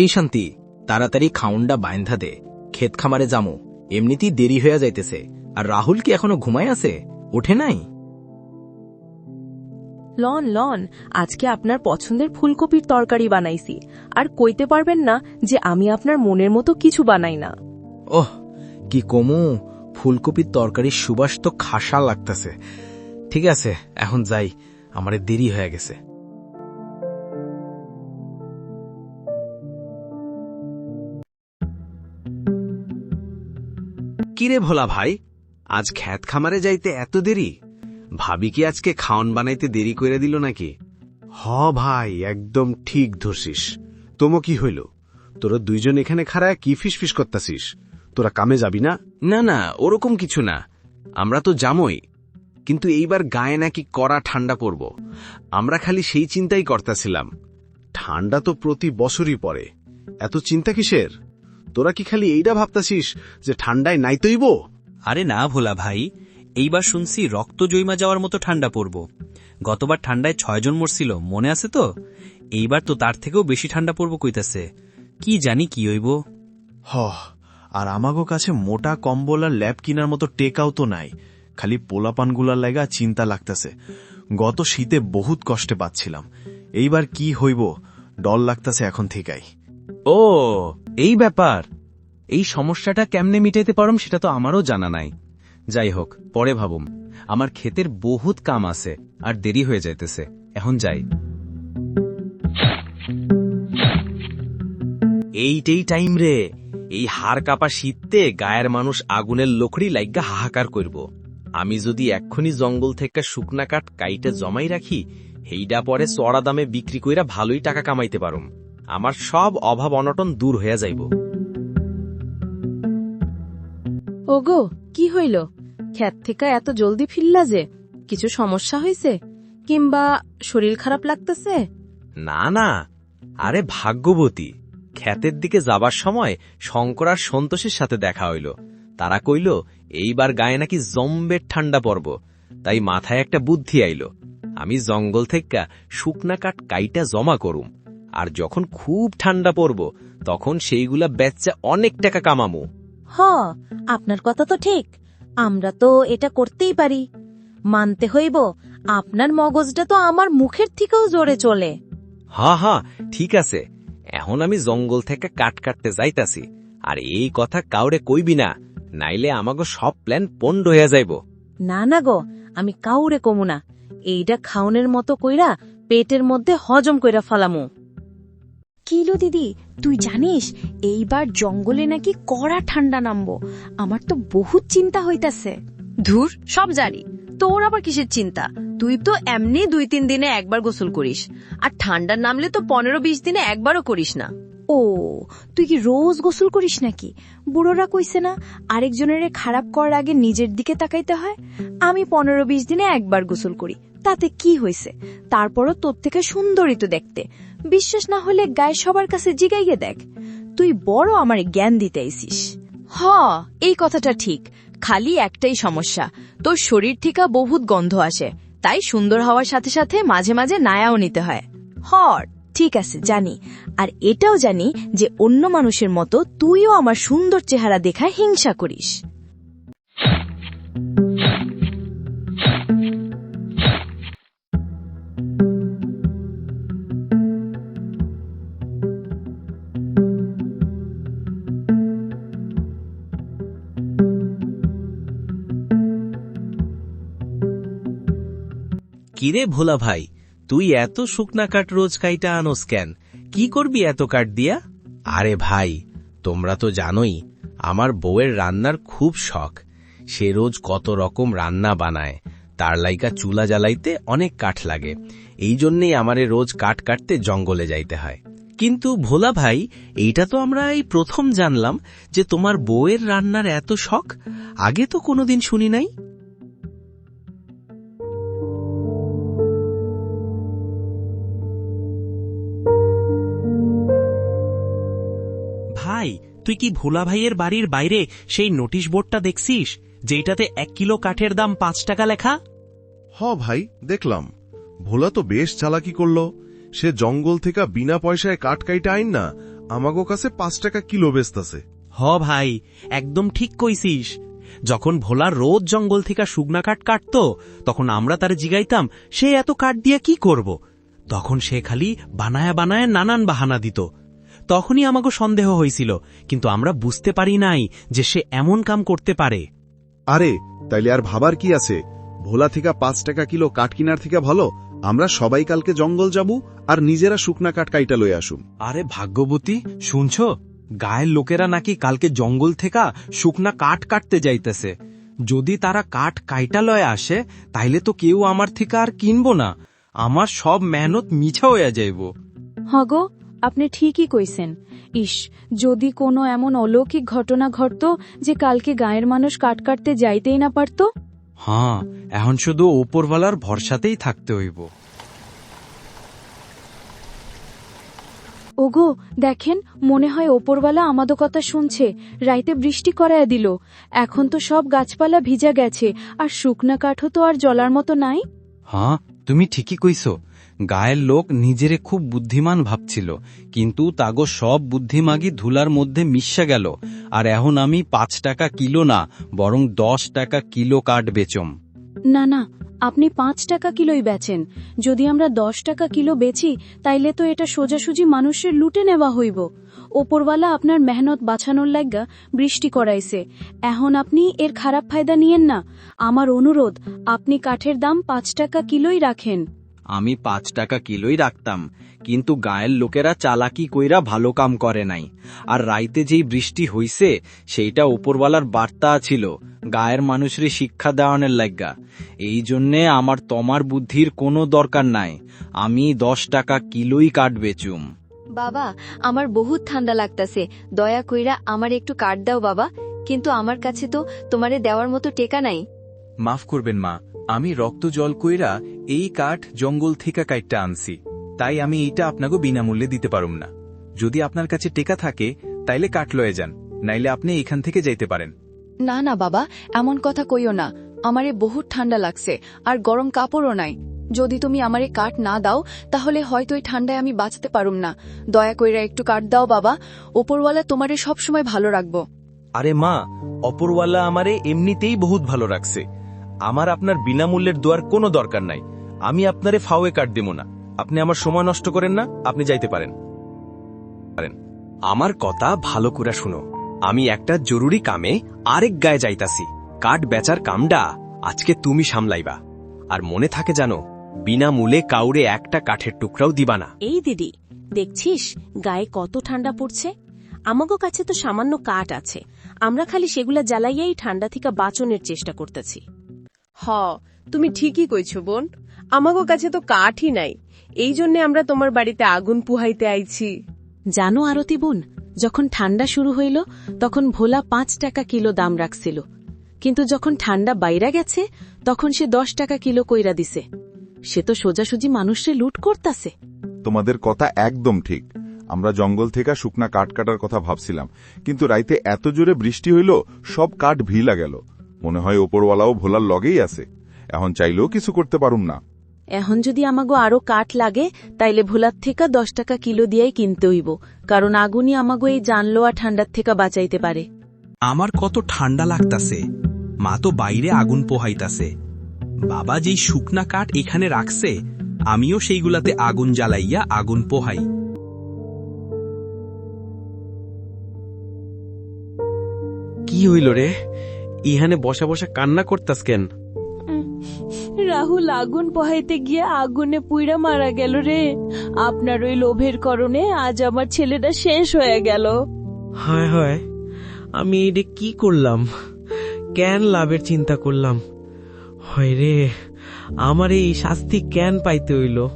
এই শান্তি তাড়াতাড়ি খাউন্ডা বাইন্ধা দে ক্ষেত খামারে যামু এমনিতেই দেরি হয়ে যাইতেছে আর রাহুল কি এখনও ঘুমায় আছে? ওঠে নাই? লন লন আজকে আপনার পছন্দের ফুলকপির তরকারি বানাইছি আর কইতে পারবেন না যে আমি আপনার মনের মতো কিছু বানাই না। ওহ কি কমু ফুলকপির তরকারির সুবাস তো খাসা লাগতেছে। ঠিক আছে এখন যাই আমার দেরি হয়ে গেছে। কিরে ভোলা ভাই? আজ খ্যাত খামারে যাইতে এত দেরি? ভাবি কি আজকে খাওন বানাইতে দেরি করে দিল নাকি? হ ভাই একদম ঠিক ধরছিস। তোমো কি হইল? তোরা দুইজন এখানে খাড়ায় কি ফিস ফিস করতাছিস? তোরা কামে যাবি না? না না ওরকম কিছু না। আমরা তো জামই কিন্তু এইবার গায়ে নাকি কড়া ঠান্ডা পড়ব। আমরা খালি সেই চিন্তাই করতেছিলাম। ঠান্ডা তো প্রতি বছরই পরে এত চিন্তা কিসের? তোরা কি খালি এইটা ভাবতাছিস যে ঠান্ডায় নাই তৈব? আরে না ভোলা ভাই এইবার শুনছি রক্ত জৈমা যাওয়ার মতো ঠান্ডা পড়ব। গতবার ঠান্ডায় ছয়জন মরছিল মনে আছে তো? এইবার তো তার থেকেও বেশি ঠান্ডা পড়ব কইতাছে। কি জানি কি হইব? হ আর আমাগো কাছে মোটা কম্বল আর ল্যাব কিনার মতো টেকাও তো নাই। খালি পোলাপানগুলার লাগা চিন্তা লাগতেছে। গত শীতে বহুত কষ্টে পাচ্ছিলাম এইবার কি হইব ডল লাগতাছে এখন থেকেই। ও, এই ব্যাপার। এই সমস্যাটা কেমনে মিটাইতে পারম সেটা তো আমারও জানা নাই। যাই হোক, পরে ভাবুম। আমার ক্ষেতের বহুত কাম আছে, আর দেরি হয়ে যাইতেছে। এখন যাই। এইটাই টাইম রে। এই হাড় কাপা শীততে গায়ের মানুষ আগুনের লোকড়ি লাইগা হাহাকার করব। আমি যদি এক্ষুনি জঙ্গল থেকে শুকনা কাঠ কাইটে জমাই রাখি, হেইডা পরে চড়া দামে বিক্রি কইরা ভালোই টাকা কামাইতে পারুম। আমার সব অভাব অনটন দূর হইয়া যাইব। ওগো কি হইল? ক্ষেত থেকে এত জলদি ফিরলা যে কিছু সমস্যা হয়েছে কিংবা শরীর খারাপ লাগতেছে? না না। আরে ভাগ্যবতী ক্ষেতের দিকে যাবার সময় শঙ্কর আর সন্তোষের সাথে দেখা হইল। তারা কইল এইবার গায়ে নাকি জম্বের ঠান্ডা পর্ব। তাই মাথায় একটা বুদ্ধি আইল আমি জঙ্গল থেকে শুকনা কাঠ কাইটা জমা করুম। আর যখন খুব ঠান্ডা পড়ব তখন সেইগুলা বেচা অনেক টাকা কামামু। হ আপনার কথা তো ঠিক। আমরা তো এটা করতেই পারি। মানতে হইব আপনার মগজটা তো আমার মুখের থেকেও জোরে চলে। হা হা ঠিক আছে। এখন আমি জঙ্গল থেকে কাট কাটতে যাইতাছি আর এই কথা কাউরে কইবি না নাইলে আমাগো সব প্ল্যান পণ্ড হইয়া যাইব। না না গো আমি কাউরে কমু না। এইটা খাউনের মতো কইরা পেটের মধ্যে হজম কইরা ফালামু। কিলো, দিদি? তুই জানিস, এইবার জঙ্গলে নাকি কড়া ঠান্ডা নামবো। আমার তো বহুত চিন্তা হইতাছে। ধুর, সব জানি। তোর আবার কিসের চিন্তা? তুই তো এমনি দুই তিন দিনে একবার গোসল করিস। আর ঠান্ডা নামলে তো পনেরো বিশ দিনে একবারও করিস না। ও, তুই কি রোজ গোসল করিস নাকি? বুড়োরা কইছে না, আরেকজনের খারাপ করার আগে নিজের দিকে তাকাইতে হয়? আমি পনেরো বিশ দিনে একবার গোসল করি। তাতে কি হয়েছে তারপরও তোর থেকে সুন্দরী তো দেখতে। বিশ্বাস না হলে গায়ে সবার কাছে জিগাইয়ে দেখ। তুই বড় আমার জ্ঞান দিতে আইসিস। হ, এই কথাটা ঠিক। খালি একটাই সমস্যা। তোর শরীর থেকে বহুত গন্ধ আসে। তাই সুন্দর হওয়ার সাথে সাথে মাঝে মাঝে নায়াও নিতে হয়। হর ঠিক আছে, জানি। আর এটাও জানি যে অন্য মানুষের মতো তুইও আমার সুন্দর চেহারা দেখা হিংসা করিস। কিরে ভোলা ভাই, তুই এত শুকনা কাঠ রোজ কাইটা আনোস কেন? কি করবি এত কাঠ দিয়া? আরে ভাই, তোমরা তো জানোই, আমার বউয়ের রান্নার খুব শখ। সে রোজ কত রকম রান্না বানায়, তার লাইকা চুলা জ্বালাইতে অনেক কাঠ লাগে। এই জন্যেই আমারে রোজ কাঠ কাটতে জঙ্গলে যাইতে হয়। কিন্তু ভোলা ভাই, এইটা তো আমরা এই প্রথম জানলাম যে তোমার বউয়ের রান্নার এত শখ? আগে তো কোনোদিন শুনি নাই? ভাই তুই কি ভোলা ভাইয়ের বাড়ির বাইরে সেই নোটিশ বোর্ডটা দেখছিস যেটাতে এক কিলো কাঠের দাম পাঁচ টাকা লেখা? হ ভাই দেখলাম। ভোলা তো বেশ চালাকি করল। সে জঙ্গল থেকে বিনা পয়সায় কাঠ কাইটা আইন না আমাগো কাছে পাঁচ টাকা কিলো বেচতাছে। হ ভাই একদম ঠিক কইছিস। যখন ভোলা রোজ জঙ্গল থেকে শুকনা কাঠ কাটত তখন আমরা তার জিগাইতাম সে এত কাঠ দিয়ে কি করব? তখন সে খালি বানায়া বানায়া নানান বাহানা দিত। তখনই আমাকে সন্দেহ হয়েছিল কিন্তু আমরা বুঝতে পারি নাই যে সে এমন কাম করতে পারে। আরে তাইলে আর ভাবার কি আছে? ভোলা থেকে পাঁচ টাকা কিলো কাঠ কিনার থেকে ভালো আমরা সবাই কালকে জঙ্গল যাব আর নিজেরা শুকনা কাঠ কাইটা লয়ে আসুম। আরে ভাগ্যবতী শুনছ? গায়ের লোকেরা নাকি কালকে জঙ্গল থেকে শুকনা কাঠ কাটতে যাইতেছে। যদি তারা কাঠ কাইটা লয়ে আসে তাইলে তো কেউ আমার থেকে আর কিনবো না। আমার সব মেহনত মিছা হইয়া যাইব। হগো আপনি ঠিকই কইছেন। ইস যদি কোনো এমন অলৌকিক ঘটনা ঘটত যে কালকে গায়ের মানুষ কাট কাটতে যাইতেই না পারত? হ্যাঁ এখন শুধু ওপরওয়ালার ভরসাতেই থাকতে হইব। ওগো দেখেন মনে হয় ওপরওয়ালা আমাদের কথা শুনছে। রাইতে বৃষ্টি করায় দিল। এখন তো সব গাছপালা ভিজা গেছে আর শুকনা কাঠও তো আর জলার মতো নাই। হ্যাঁ তুমি ঠিকই কইছো। গায়ের লোক নিজেরে খুব বুদ্ধিমান ভাবছিল, কিন্তু তাগো সব বুদ্ধিমাগি ধুলার মধ্যে মিশে গেল, আর এখন আমি পাঁচ টাকা কিলো না, বরং দশ টাকা কিলো কাঠ বেচম। না না, আপনি পাঁচ টাকা কিলোই বেচেন। যদি আমরা দশ টাকা কিলো বেচি, তাইলে তো এটা সোজাসুজি মানুষের লুটে নেওয়া হইব। ওপরওয়ালা আপনার মেহনত বাঁচানোর লাগা বৃষ্টি করাইছে। এখন আপনি এর খারাপ ফায়দা নিয়েন না। আমার অনুরোধ, আপনি কাঠের দাম পাঁচ টাকা কিলোই রাখেন। আমি পাঁচ টাকা কিলোই রাখতাম কিন্তু গায়ের লোকেরা চালাকি কইরা ভালো কাম করে নাই। আর রাইতে যেই বৃষ্টি হইছে সেইটা ওপরওয়ালার বার্তা ছিল গায়ের মানুষের শিক্ষা দেওয়ানের লাগা এই জন্যে আমার তোমার বুদ্ধির কোনো দরকার নাই আমি দশ টাকা কিলোই কাঠ বেচুম বাবা আমার বহুত ঠান্ডা লাগতাছে দয়া কইরা আমার একটু কাট দাও বাবা কিন্তু আমার কাছে তো তোমারে দেওয়ার মতো টেকা নাই। মাফ করবেন মা আমি রক্ত জল কইরা এই কাঠ জঙ্গল থেকে কাইটটা আনছি। তাই আমি এইটা আপনাকে বিনামূল্যে দিতে পারুম না। যদি আপনার কাছে টেকা থাকে তাইলে কাঠ লয়ে যান নাইলে আপনি এখান থেকে যাইতে পারেন। না না বাবা এমন কথা কইও না। আমারে বহুত ঠান্ডা লাগছে আর গরম কাপড়ও নাই। যদি তুমি আমারে কাঠ না দাও তাহলে হয়তো এই ঠান্ডায় আমি বাঁচতে পারুম না। দয়া কইরা একটু কাঠ দাও বাবা। ওপরওয়ালা তোমারে সবসময় ভালো রাখব। আরে মা অপরওয়ালা আমারে এমনিতেই বহুত ভালো রাখছে। আমার আপনার বিনামূল্যের দোয়ার কোনো দরকার নাই। আমি আপনারে ফাওয়ে কাট দেব না। আপনি আমার সময় নষ্ট করেন না আপনি যাইতে পারেন। আমার কথা ভালো করে শুনো। আমি একটা জরুরি কামে আরেক গায়ে যাইতাছি। কাঠ বেচার কামডা আজকে তুমি সামলাইবা। আর মনে থাকে জানো বিনা মূলে কাউরে একটা কাঠের টুকরাও দিবা না। এই দিদি দেখছিস গায়ে কত ঠান্ডা পড়ছে? আমাগো কাছে তো সামান্য কাঠ আছে। আমরা খালি সেগুলা জ্বালাইয়াই ঠান্ডা থেকে বাঁচনের চেষ্টা করতেছি। হ তুমি ঠিকই কইছো বোন। আমাগো কাছে তো কাঠই নাই। এই জন্য আমরা তোমার বাড়িতে আগুন পুহাইতে আইছি। জানো আরতি বোন যখন ঠান্ডা শুরু হইল তখন ভোলা পাঁচ টাকা কিলো দাম রাখছিল। কিন্তু যখন ঠান্ডা বাইরা গেছে তখন সে দশ টাকা কিলো কইরা দিছে। সে তো সোজাসুজি মানুষরে লুট করতাছে। তোমাদের কথা একদম ঠিক। আমরা জঙ্গল থেকে শুকনা কাঠ কাটার কথা ভাবছিলাম কিন্তু রাইতে এত জোরে বৃষ্টি হইল সব কাঠ ভিলা গেল। মনে হয় ওপরওয়ালাও ভোলার লগেই আছে। এখন চাইলেও কিছু করতে পারুম না। এখন যদি আমাগো আরও কাঠ লাগে তাইলে ভোলার থেকে দশ টাকা কিলো দিয়াই কিনতে হইব কারণ আগুনই আমাগো এই জানলোয়া ঠান্ডার থেকে বাঁচাইতে পারে। আমার কত ঠান্ডা লাগতাছে মা তো বাইরে আগুন পোহাইতাছে। বাবা যেই শুকনা কাঠ এখানে রাখছে আমিও সেইগুলাতে আগুন জ্বালাইয়া আগুন পোহাই। কি হইল রে? ইহানে বসা বসা কান্না করতাস কেন? রাহুল আগুন পোহাইতে গিয়ে আগুনে পুইরা মারা গেল রে। আপনার ওই লোভের কারণে আজ আমার ছেলেটা শেষ হয়ে গেল। হয় হয়, আমি এটা কি করলাম? কেন লাভের চিন্তা করলাম? হয় রে, আমার এই শাস্তি কেন পাইতে হইল?